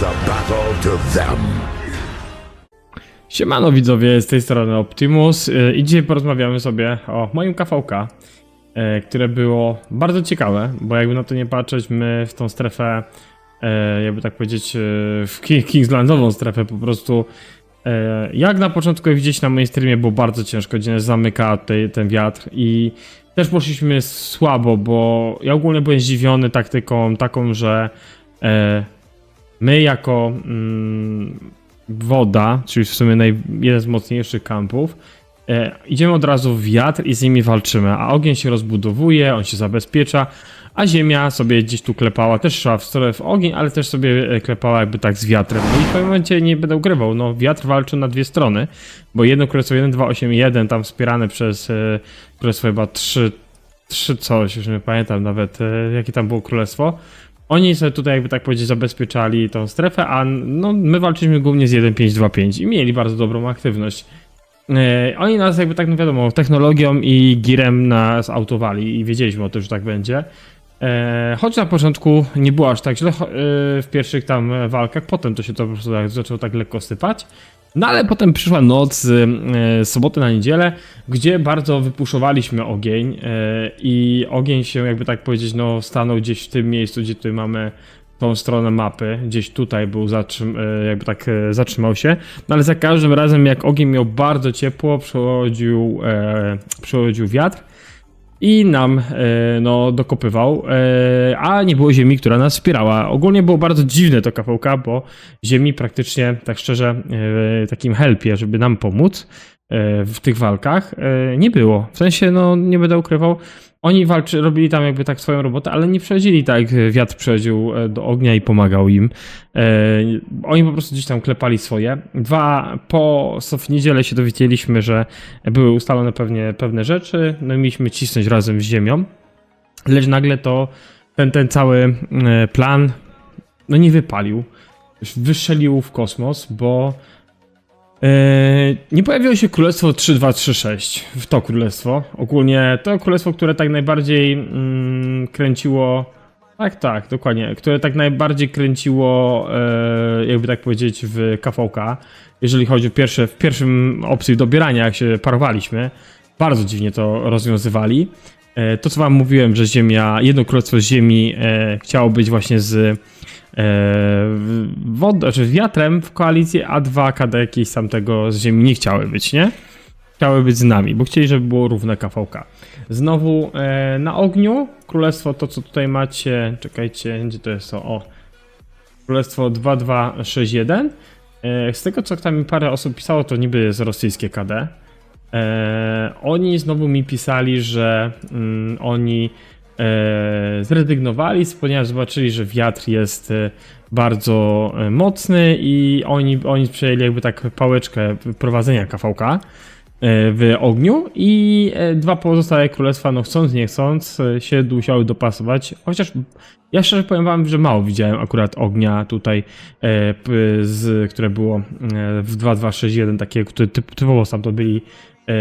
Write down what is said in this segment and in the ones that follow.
the battle to them. Siemano widzowie, z tej strony Optimus y, i dzisiaj porozmawiamy sobie o moim KVK, y, które było bardzo ciekawe, bo jakby na to nie patrzeć, my w tą strefę, y, jakby tak powiedzieć, w Ki- Kingslandową strefę po prostu, jak na początku widzieć na moim streamie było bardzo ciężko, gdzie zamyka ten wiatr i też poszliśmy słabo, bo ja ogólnie byłem zdziwiony taktyką taką, że my jako mm, woda, czyli w sumie naj, jeden z mocniejszych kampów, e, idziemy od razu w wiatr i z nimi walczymy, a ogień się rozbudowuje, on się zabezpiecza, a ziemia sobie gdzieś tu klepała, też szła w stronę w ogień, ale też sobie e, klepała jakby tak z wiatrem. No i w pewnym momencie nie będę ukrywał, no wiatr walczy na dwie strony, bo jedno królestwo 1281 tam wspierane przez e, królestwo chyba 3, 3 coś, już nie pamiętam nawet e, jakie tam było królestwo, oni sobie tutaj, jakby tak powiedzieć, zabezpieczali tą strefę, a no, my walczyliśmy głównie z 1.5.2.5 i mieli bardzo dobrą aktywność. E, oni nas, jakby tak, no wiadomo, technologią i girem nas autowali i wiedzieliśmy o tym, że tak będzie. E, choć na początku nie było aż tak źle e, w pierwszych tam walkach, potem to się to po prostu tak, zaczęło tak lekko sypać. No ale potem przyszła noc z e, soboty na niedzielę, gdzie bardzo wypuszowaliśmy ogień e, i ogień się, jakby tak powiedzieć, no stanął gdzieś w tym miejscu, gdzie tutaj mamy tą stronę mapy, gdzieś tutaj był zatrzym, jakby tak zatrzymał się, no ale za każdym razem jak ogień miał bardzo ciepło, przechodził, e, przechodził wiatr i nam e, no, dokopywał, e, a nie było ziemi, która nas wspierała. Ogólnie było bardzo dziwne to KVK, bo ziemi praktycznie, tak szczerze, e, takim helpie, żeby nam pomóc w tych walkach, nie było. W sensie, no nie będę ukrywał, oni walczy, robili tam jakby tak swoją robotę, ale nie przechodzili tak, wiatr przechodził e, do ognia i pomagał im. E, oni po prostu gdzieś tam klepali swoje. Dwa, po w niedzielę się dowiedzieliśmy, że były ustalone pewnie, pewne rzeczy, no i mieliśmy cisnąć razem z ziemią, lecz nagle to ten, ten cały e, plan no nie wypalił. Już Wystrzelił w kosmos, bo e, nie pojawiło się królestwo 3236 w to królestwo. Ogólnie to królestwo, które tak najbardziej mm, kręciło. Tak, tak, dokładnie. Które tak najbardziej kręciło, e, jakby tak powiedzieć, w KVK. Jeżeli chodzi o pierwsze, w pierwszym opcji dobierania, jak się parowaliśmy. Bardzo dziwnie to rozwiązywali. E, to, co wam mówiłem, że Ziemia, jedno królestwo z Ziemi e, chciało być właśnie z wodą, znaczy wiatrem w koalicji, a dwa KD jakieś tam tego z Ziemi nie chciały być, nie? Chciały być z nami, bo chcieli, żeby było równe KVK. Znowu e, na ogniu, królestwo to, co tutaj macie, czekajcie, gdzie to jest to, o, królestwo 2261. E, z tego, co tam mi parę osób pisało, to niby jest rosyjskie KD. E, oni znowu mi pisali, że mm, oni e, zrezygnowali, ponieważ zobaczyli, że wiatr jest e, bardzo e, mocny i oni, oni przejęli jakby tak pałeczkę prowadzenia KVK e, w ogniu i e, dwa pozostałe królestwa, no chcąc nie chcąc, e, się musiały dopasować. Chociaż ja szczerze powiem wam, że mało widziałem akurat ognia tutaj, e, z, które było e, w 2261, takie, które typ, typowo to byli e,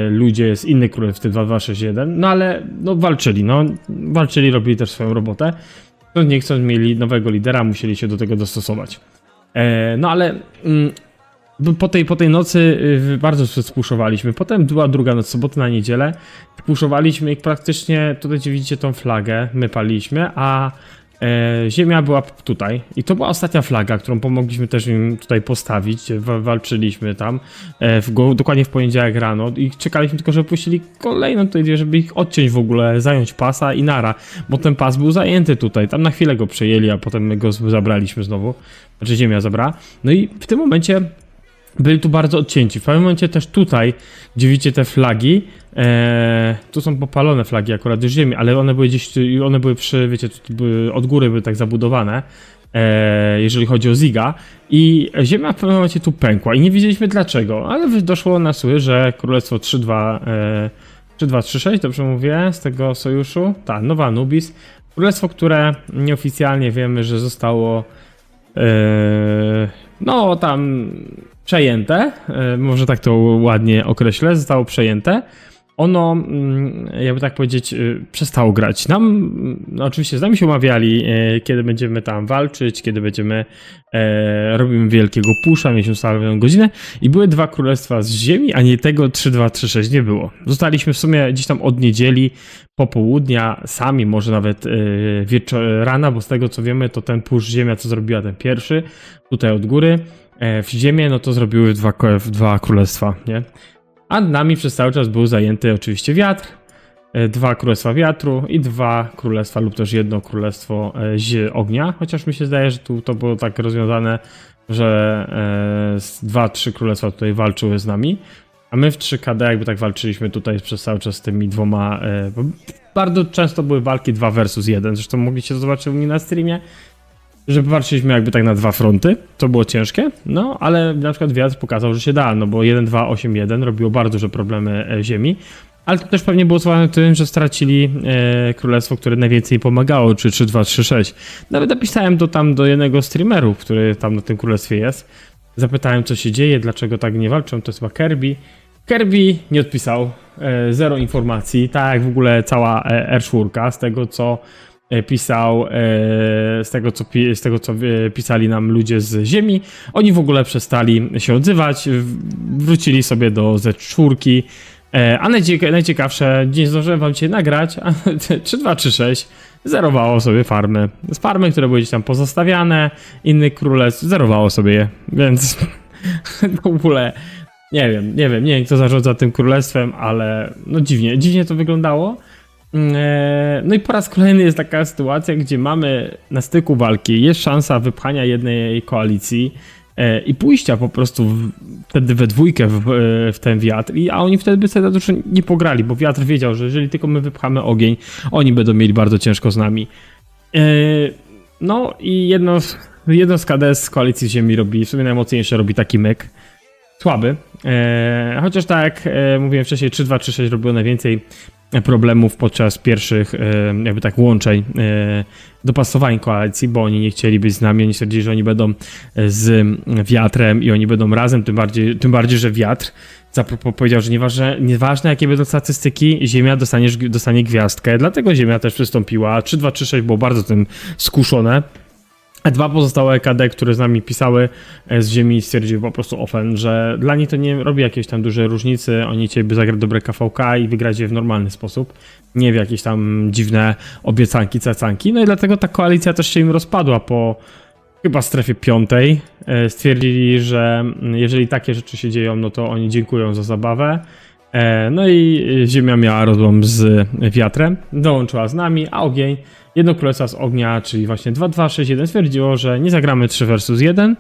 ludzie z innych królestw w tym 2261, no ale no walczyli, no walczyli, robili też swoją robotę. No nie chcąc mieli nowego lidera, musieli się do tego dostosować. E, no ale mm, bo po tej, po tej nocy y, bardzo spuszowaliśmy. Potem była druga noc, sobota na niedzielę. Spuszowaliśmy i praktycznie tutaj widzicie tą flagę, my paliliśmy, a e, ziemia była tutaj. I to była ostatnia flaga, którą pomogliśmy też im tutaj postawić. Wa- walczyliśmy tam e, w, dokładnie w poniedziałek rano i czekaliśmy tylko, żeby puścili kolejną tutaj, żeby ich odciąć w ogóle, zająć pasa i nara, bo ten pas był zajęty tutaj. Tam na chwilę go przejęli, a potem my go zabraliśmy znowu. Znaczy ziemia zabrała. No i w tym momencie byli tu bardzo odcięci. W pewnym momencie też tutaj, gdzie widzicie te flagi, e, tu są popalone flagi akurat już ziemi, ale one były gdzieś, one były przy, wiecie, były, od góry były tak zabudowane, e, jeżeli chodzi o Ziga. I ziemia w pewnym momencie tu pękła i nie wiedzieliśmy dlaczego, ale doszło na sły, że Królestwo 3-2 e, 3-2-3-6, dobrze mówię, z tego sojuszu, tak, Nowa Anubis, królestwo, które nieoficjalnie wiemy, że zostało e, no tam przejęte, e, może tak to ładnie określę, zostało przejęte. ono, mm, jakby tak powiedzieć, y, przestało grać. Nam, no oczywiście z nami się umawiali, e, kiedy będziemy tam walczyć, kiedy będziemy, e, robimy wielkiego pusza, mieliśmy ustawioną godzinę i były dwa królestwa z ziemi, a nie tego 3-2-3-6 nie było. Zostaliśmy w sumie gdzieś tam od niedzieli, popołudnia, sami, może nawet e, wieczor, rana, bo z tego co wiemy, to ten push ziemia, co zrobiła ten pierwszy, tutaj od góry, e, w ziemię, no to zrobiły dwa, dwa królestwa, nie? A nami przez cały czas był zajęty oczywiście wiatr, e, dwa królestwa wiatru i dwa królestwa lub też jedno królestwo e, z ognia, chociaż mi się zdaje, że tu to było tak rozwiązane, że e, dwa, trzy królestwa tutaj walczyły z nami, a my w 3KD jakby tak walczyliśmy tutaj przez cały czas z tymi dwoma, e, bardzo często były walki 2 versus 1, zresztą mogliście to zobaczyć u mnie na streamie, że walczyliśmy jakby tak na dwa fronty, to było ciężkie, no ale na przykład wiatr pokazał, że się da, no bo 1-2-8-1 robiło bardzo duże problemy e, ziemi, ale to też pewnie było związane tym, że stracili e, królestwo, które najwięcej pomagało, czy 3-2-3-6. Nawet napisałem to tam do jednego streamerów, który tam na tym królestwie jest. Zapytałem, co się dzieje, dlaczego tak nie walczą, to jest chyba Kirby. Kirby nie odpisał, e, zero informacji, tak jak w ogóle cała e, R4, z tego co pisał, e, z tego co, z tego co e, pisali nam ludzie z Ziemi, oni w ogóle przestali się odzywać, wrócili sobie do Z4, e, a najcieka, najciekawsze, nie zdążyłem wam dzisiaj nagrać, a 3236 zerowało sobie farmy. Z farmy, które były gdzieś tam pozostawiane, innych królestw zerowało sobie je, więc w ogóle nie wiem, nie wiem, nie wiem kto zarządza tym królestwem, ale no dziwnie, dziwnie to wyglądało. Eee, No i po raz kolejny jest taka sytuacja, gdzie mamy na styku walki, jest szansa wypchania jednej koalicji e, i pójścia po prostu wtedy we dwójkę w, e, w ten wiatr, i, a oni wtedy by sobie dużo nie pograli, bo wiatr wiedział, że jeżeli tylko my wypchamy ogień, oni będą mieli bardzo ciężko z nami. E, No i jedno, jedno z KDS z koalicji ziemi robi, w sumie najmocniejsze robi taki myk słaby. E, chociaż tak jak e, mówiłem wcześniej, 3-2-3-6 robiło najwięcej problemów podczas pierwszych e, jakby tak łączeń e, dopasowań koalicji, bo oni nie chcieli być z nami, oni stwierdzili, że oni będą e, z wiatrem i oni będą razem, tym bardziej, tym bardziej że wiatr powiedział, że nieważne, nieważne jakie będą statystyki, Ziemia dostaniesz, dostanie gwiazdkę, dlatego Ziemia też przystąpiła. 3-2-3-6 było bardzo tym skuszone. Dwa pozostałe EKD, które z nami pisały e, z ziemi, stwierdziły po prostu ofen, że dla nich to nie robi jakiejś tam dużej różnicy. Oni chcieliby zagrać dobre KVK i wygrać je w normalny sposób, nie w jakieś tam dziwne obiecanki, cacanki. No i dlatego ta koalicja też się im rozpadła po chyba strefie piątej. E, Stwierdzili, że jeżeli takie rzeczy się dzieją, no to oni dziękują za zabawę. E, No i Ziemia miała rozłam z wiatrem, dołączyła z nami, a ogień, jedno z ognia, czyli właśnie 2261 stwierdziło, że nie zagramy 3 versus 1.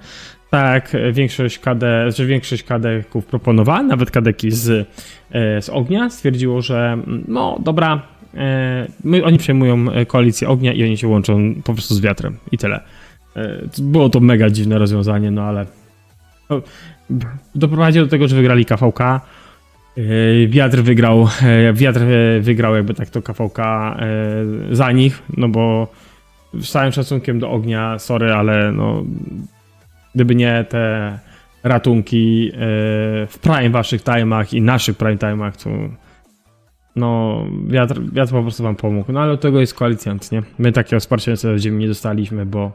Tak, większość KD, że większość kadeków proponowała, nawet kadeki z, e, z ognia, stwierdziło, że mm, no dobra, e, my, oni przejmują koalicję ognia i oni się łączą po prostu z wiatrem i tyle. Było to mega dziwne rozwiązanie, no ale no, doprowadziło do tego, że wygrali KVK. Yy, Wiatr wygrał, e, wiatr e, wygrał jakby tak to KVK za nich, no bo z całym szacunkiem do ognia, sorry, ale no gdyby nie te ratunki w prime waszych time'ach i naszych prime time'ach, to no wiatr, wiatr po prostu wam pomógł. No ale od tego jest koalicjant, nie? My takiego wsparcia nie dostaliśmy, bo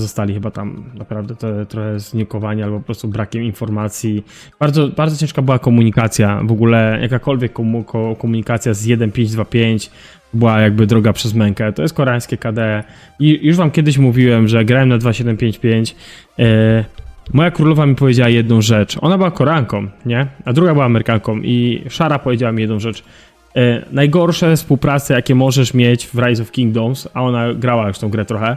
zostali chyba tam naprawdę te, trochę znikowani albo po prostu brakiem informacji. Bardzo, bardzo ciężka była komunikacja. W ogóle jakakolwiek komu, ko, komunikacja z 1525 była jakby droga przez mękę. To jest koreańskie KD. I już wam kiedyś mówiłem, że grałem na 2755. E, moja królowa mi powiedziała jedną rzecz. Ona była Koreanką, nie? A druga była Amerykanką i Szara powiedziała mi jedną rzecz. E, najgorsze współprace, jakie możesz mieć w Rise of Kingdoms, a ona grała już tą grę trochę,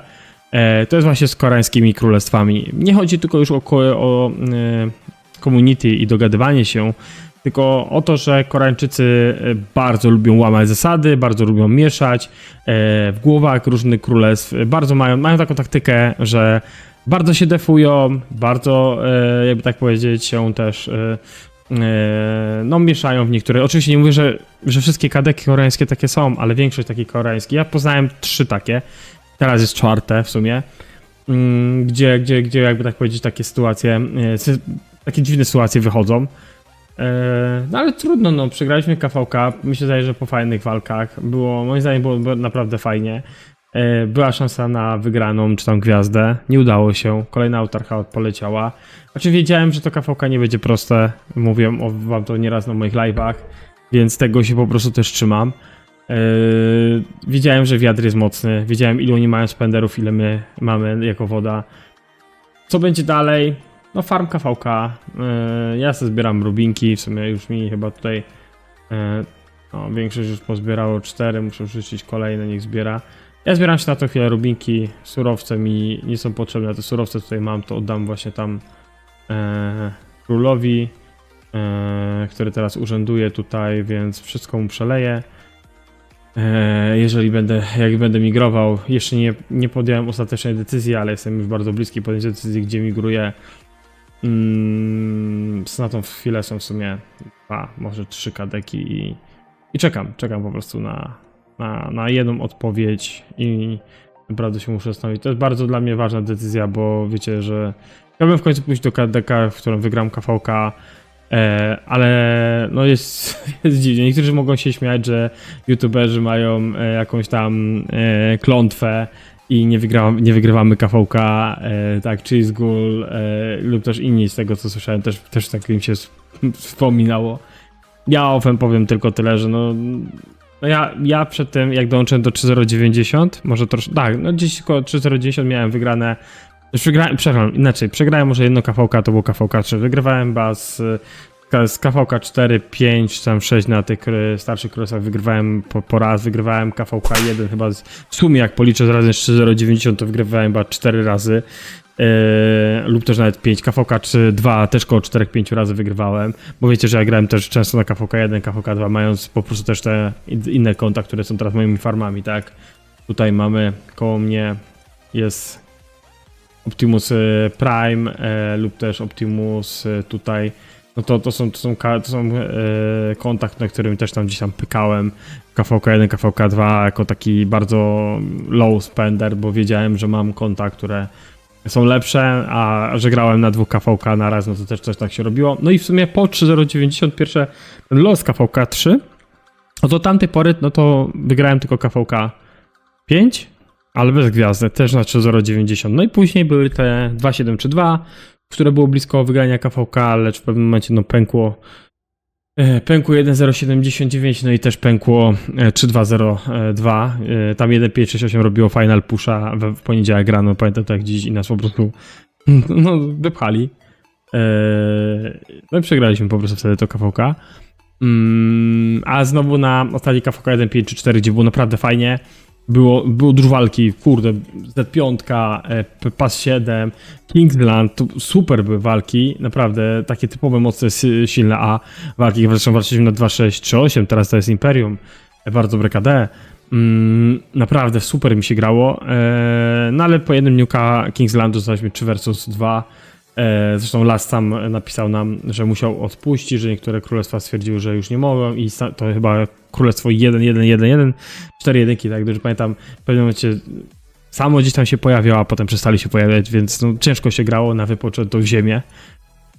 to jest właśnie z koreańskimi królestwami. Nie chodzi tylko już o, o e, community i dogadywanie się, tylko o to, że Koreańczycy e, bardzo lubią łamać zasady, bardzo lubią mieszać e, w głowach różnych królestw. E, Bardzo mają, mają taką taktykę, że bardzo się defują, bardzo, e, jakby tak powiedzieć, się też e, e, no mieszają w niektóre. Oczywiście nie mówię, że, że wszystkie kadeki koreańskie takie są, ale większość takich koreańskich. Ja poznałem trzy takie. Teraz jest czwarte w sumie. Mm, Gdzie, gdzie, gdzie jakby tak powiedzieć, takie sytuacje, e, takie dziwne sytuacje wychodzą. E, no ale trudno, no, przegraliśmy KVK, mi się że po fajnych walkach, było, moim zdaniem było, naprawdę fajnie. E, była szansa na wygraną, czy tam gwiazdę, nie udało się, kolejna autarcha poleciała. Znaczy wiedziałem, że to KVK nie będzie proste, mówiłem wam to nieraz na moich live'ach, więc tego się po prostu też trzymam. Yy, wiedziałem, że wiatr jest mocny, wiedziałem ile oni mają spenderów, ile my mamy jako woda. Co będzie dalej? No farm KVK, yy, ja sobie zbieram rubinki, w sumie już mi chyba tutaj yy, no, większość już pozbierało cztery, muszę wrzucić kolejne, niech zbiera. Ja zbieram się na to chwilę rubinki, surowce mi nie są potrzebne, te surowce tutaj mam, to oddam właśnie tam yy, królowi, yy, który teraz urzęduje tutaj, więc wszystko mu przeleję. E, jeżeli będę, jak będę migrował, jeszcze nie, nie podjąłem ostatecznej decyzji, ale jestem już bardzo bliski podjęcia decyzji, gdzie migruję. Mm, na tą chwilę są w sumie dwa, może trzy kadeki i, i czekam, czekam po prostu na, na, na jedną odpowiedź i naprawdę się muszę zastanowić. To jest bardzo dla mnie ważna decyzja, bo wiecie, że chciałbym w końcu pójść do kadeka, w którym wygram KVK, E, ale no jest, jest dziwnie. Niektórzy mogą się śmiać, że youtuberzy mają e, jakąś tam e, klątwę i nie, wygra, nie wygrywamy KVK, tak, Cheese Ghoul e, lub też inni z tego co słyszałem, też, też tak im się sp- wspominało. Ja ofem powiem tylko tyle, że no, no ja, ja przed tym jak dołączyłem do 3090, może troszkę, tak, no gdzieś około 3090 miałem wygrane Przegrałem, przepraszam, inaczej, przegrałem może jedno KVK, to było KVK 3. Wygrywałem chyba z, z KVK 4, 5, czy tam 6 na tych kry- starszych królestwach wygrywałem po, po raz, wygrywałem KVK 1 chyba z, w sumie jak policzę z razem z 3090 to wygrywałem chyba 4 razy. Yy, lub też nawet 5. KVK 3, 2 też koło 4-5 razy wygrywałem, bo wiecie, że ja grałem też często na KVK 1, KVK 2, mając po prostu też te in- inne konta, które są teraz moimi farmami, tak? Tutaj mamy koło mnie jest Optimus e, Prime e, lub też Optimus e, tutaj. No to, to są, to są, to są na którym też tam gdzieś tam pykałem. KVK1, KVK2 jako taki bardzo low spender, bo wiedziałem, że mam konta, które są lepsze, a że grałem na dwóch KVK na raz, no to też coś tak się robiło. No i w sumie po 3091 pierwsze ten los KVK 3, no to tamtej pory, no to wygrałem tylko KVK 5, ale bez gwiazdy, też na 3090. No i później były te 2732, które było blisko wygrania KVK, lecz w pewnym momencie no pękło e, Pękło 1.079, no i też pękło e, 3.2.02. E, Tam 1.568 robiło final pusha w poniedziałek rano, pamiętam tak dziś i nas po prostu no, wypchali. E, No i przegraliśmy po prostu wtedy to KVK. Mm, A znowu na ostatni KVK 1.5.3.4, gdzie było naprawdę fajnie, było, było dużo walki, kurde, Z5, e, P- PAS 7, Kingsland, to super były walki, naprawdę takie typowe, mocne, si- silne A walki, zresztą walczyliśmy na 2, 6, 3, 8, teraz to jest Imperium, e, bardzo dobre KD, mm, naprawdę super mi się grało, e, no ale po jednym dniuka Kingslandu zostaliśmy 3 versus 2, e, zresztą Las sam napisał nam, że musiał odpuścić, że niektóre królestwa stwierdziły, że już nie mogą i to chyba królestwo 1, 1, 1, 1, cztery jedynki, tak, dobrze pamiętam, w pewnym momencie samo gdzieś tam się pojawiało, a potem przestali się pojawiać, więc no, ciężko się grało na wypoczętą ziemię.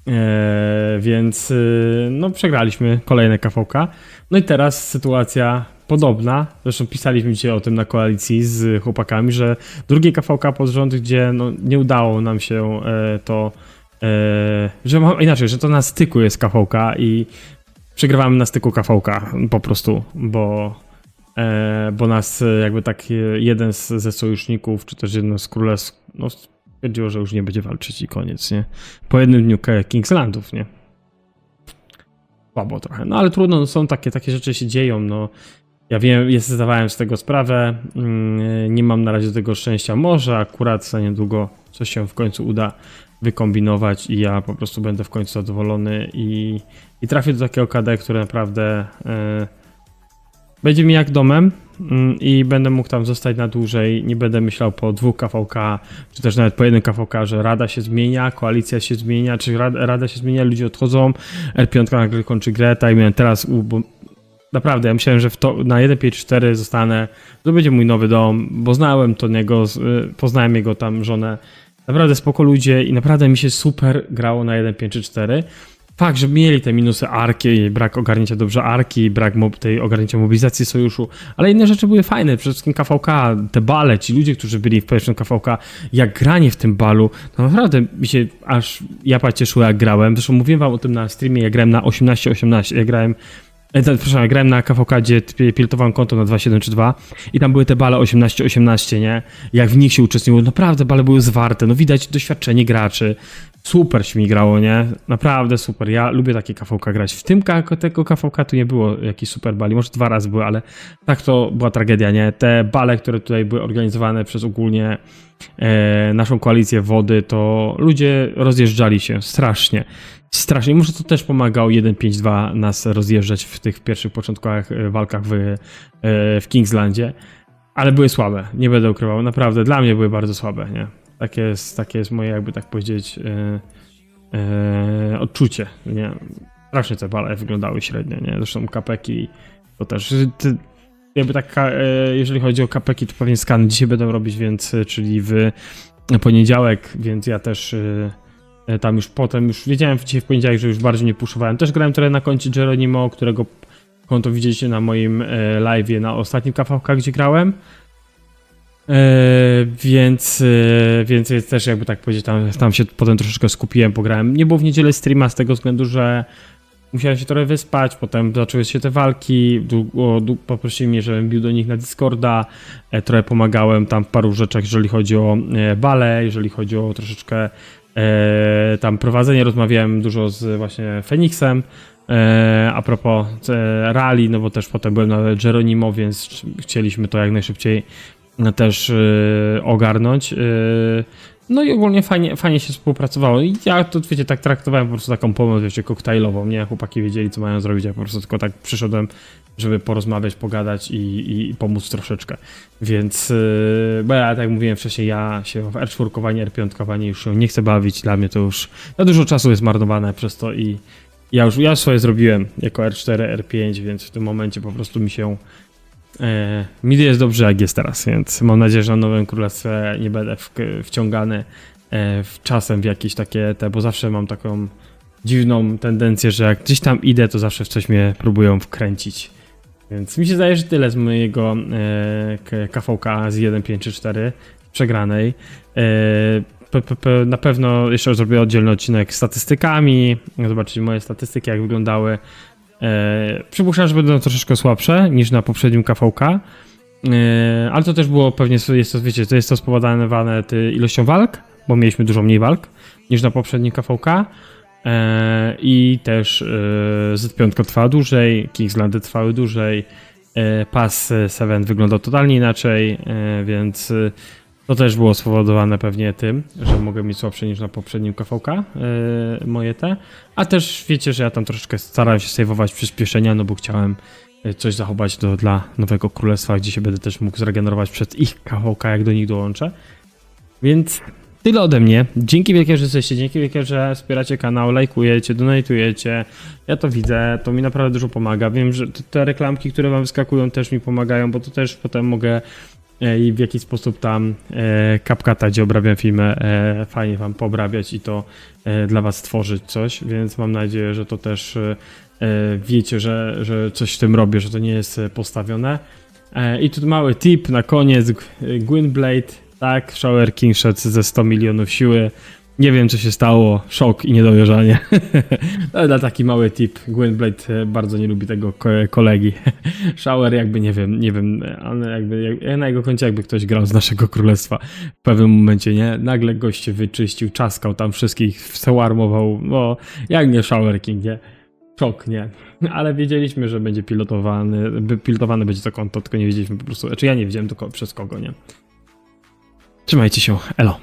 Eee, więc yy, no przegraliśmy kolejne KVK. No i teraz sytuacja podobna. Zresztą pisaliśmy dzisiaj o tym na koalicji z chłopakami, że drugie KVK pod rząd, gdzie no, nie udało nam się e, to, e, że ma, inaczej, że to na styku jest KVK i przegrywamy na styku KVK po prostu, bo e, bo nas e, jakby tak e, jeden z, ze sojuszników, czy też jedno z królestw, no stwierdziło, że już nie będzie walczyć i koniec, nie? Po jednym dniu Kingslandów, nie? Słabo trochę, no ale trudno, no, są takie, takie rzeczy się dzieją, no. Ja wiem, jest, zdawałem z tego sprawę, mm, nie mam na razie tego szczęścia, może akurat za niedługo coś się w końcu uda wykombinować i ja po prostu będę w końcu zadowolony i, i trafię do takiego KD, które naprawdę e, będzie mi jak domem mm, i będę mógł tam zostać na dłużej. Nie będę myślał po dwóch KVK, czy też nawet po jednym KVK, że rada się zmienia, koalicja się zmienia, czy rada, rada się zmienia, ludzie odchodzą, R5 nagle kończy grę, tak miałem teraz, u- naprawdę, ja myślałem, że to, na 1.5.4 zostanę, to będzie mój nowy dom, bo znałem to niego, y, poznałem jego tam żonę, naprawdę spoko ludzie i naprawdę mi się super grało na 1.5.4. fakt, że mieli te minusy arki, brak ogarnięcia dobrze arki, brak mob, tej ogarnięcia mobilizacji sojuszu, ale inne rzeczy były fajne, przede wszystkim KVK, te bale, ci ludzie, którzy byli w pierwszym KVK, jak granie w tym balu, to naprawdę mi się aż japa cieszyła jak grałem, zresztą mówiłem wam o tym na streamie, ja grałem na 18-18, ja grałem E, to, Przepraszam, ja grałem na KVK, gdzie pi- pilotowałem konto na 2.7.3.2 i tam były te bale 18-18, nie? Jak w nich się uczestniczyło, naprawdę bale były zwarte, no widać doświadczenie graczy. Super się mi grało, nie? Naprawdę super. Ja lubię takie KVK grać. W tym tego KVK tu nie było jakichś super bali, może dwa razy były, ale tak to była tragedia, nie? Te bale, które tutaj były organizowane przez ogólnie e, naszą koalicję wody, to ludzie rozjeżdżali się strasznie. Strasznie. Może to też pomagało 1.5.2 nas rozjeżdżać w tych pierwszych początkowych e, walkach w, e, w Kingslandzie, ale były słabe, nie będę ukrywał. Naprawdę, dla mnie były bardzo słabe, nie? Takie jest, takie jest moje, jakby tak powiedzieć, e, odczucie, nie? Strasznie te bale wyglądały średnio, nie? Zresztą kapeki to też... Jakby tak, jeżeli chodzi o kapeki, to pewnie skan dzisiaj będą robić, więc, czyli w poniedziałek, więc ja też tam już potem, już wiedziałem dzisiaj w poniedziałek, że już bardziej nie puszowałem. Też grałem trochę na koncie Geronimo, którego konto widzieliście na moim e, live'ie na ostatnim KVK, gdzie grałem. E, więc, e, więc jest też jakby tak powiedzieć, tam, tam się potem troszeczkę skupiłem, pograłem. Nie było w niedzielę streama z tego względu, że musiałem się trochę wyspać, potem zaczęły się te walki, długo, długo poprosili mnie, żebym bił do nich na Discorda, e, trochę pomagałem tam w paru rzeczach, jeżeli chodzi o e, bale, jeżeli chodzi o troszeczkę e, tam prowadzenie, rozmawiałem dużo z właśnie Feniksem, e, a propos e, rally, no bo też potem byłem na Geronimo, więc chcieliśmy to jak najszybciej też e, ogarnąć. e, no i ogólnie fajnie, fajnie się współpracowało. I ja to, wiecie, tak traktowałem po prostu taką pomoc, wiecie, koktajlową, nie? Chłopaki wiedzieli, co mają zrobić, ja po prostu tylko tak przyszedłem, żeby porozmawiać, pogadać i, i pomóc troszeczkę. Więc, yy, bo ja, tak jak mówiłem wcześniej, ja się w R4, R5 już się nie chcę bawić, dla mnie to już za dużo czasu jest marnowane przez to i ja już, ja swoje zrobiłem jako R4, R5, więc w tym momencie po prostu mi się E, mi jest dobrze, jak jest teraz, więc mam nadzieję, że na Nowym Królestwie nie będę w, wciągany e, w czasem w jakieś takie te, bo zawsze mam taką dziwną tendencję, że jak gdzieś tam idę, to zawsze w coś mnie próbują wkręcić. Więc mi się zdaje, że tyle z mojego e, KVK z 1.5.3.4 przegranej. E, pe- pe- pe- na pewno jeszcze zrobię oddzielny odcinek z statystykami, zobaczyć moje statystyki, jak wyglądały. E, przypuszczam, że będą troszeczkę słabsze niż na poprzednim KVK. E, ale to też było pewnie, jest to, wiecie, to jest to spowodowane ilością walk, bo mieliśmy dużo mniej walk niż na poprzednim KVK. E, I też e, Z5 trwała dłużej, Kingslandy trwały dłużej, e, Pass 7 wyglądał totalnie inaczej, więc to też było spowodowane pewnie tym, że mogę mieć słabsze niż na poprzednim KVK e, moje te. A też wiecie, że ja tam troszeczkę starałem się saveować przyspieszenia, no bo chciałem coś zachować do, dla Nowego Królestwa, gdzie się będę też mógł zregenerować przed ich KVK, jak do nich dołączę. Więc tyle ode mnie. Dzięki wielkie, że jesteście, dzięki wielkie, że wspieracie kanał, lajkujecie, donatujecie. Ja to widzę, to mi naprawdę dużo pomaga. Wiem, że te- reklamki, które wam wyskakują też mi pomagają, bo to też potem mogę e, i w jakiś sposób tam e, CapCut'a, gdzie obrabiam filmy, e, fajnie wam poobrabiać i to e, dla was tworzyć coś, więc mam nadzieję, że to też e, e, wiecie, że, że coś w tym robię, że to nie jest e, postawione. E, I tu mały tip na koniec, Gwynblade, tak, Shower King szedł ze 100 milionów siły, nie wiem co się stało, szok i niedowierzanie. Ale na taki mały tip, Gwynblade e, bardzo nie lubi tego ko- kolegi. Shower jakby, nie wiem, nie wiem, jakby jak, na jego koncie jakby ktoś grał z naszego królestwa w pewnym momencie, nie? Nagle goście wyczyścił, czaskał tam wszystkich, przełarmował, no jak nie Shower King, nie? Szok, nie? Ale wiedzieliśmy, że będzie pilotowany, pilotowany będzie to konto, tylko nie wiedzieliśmy po prostu, znaczy ja nie wiedziałem tylko przez kogo, nie? Trzymajcie się, elo.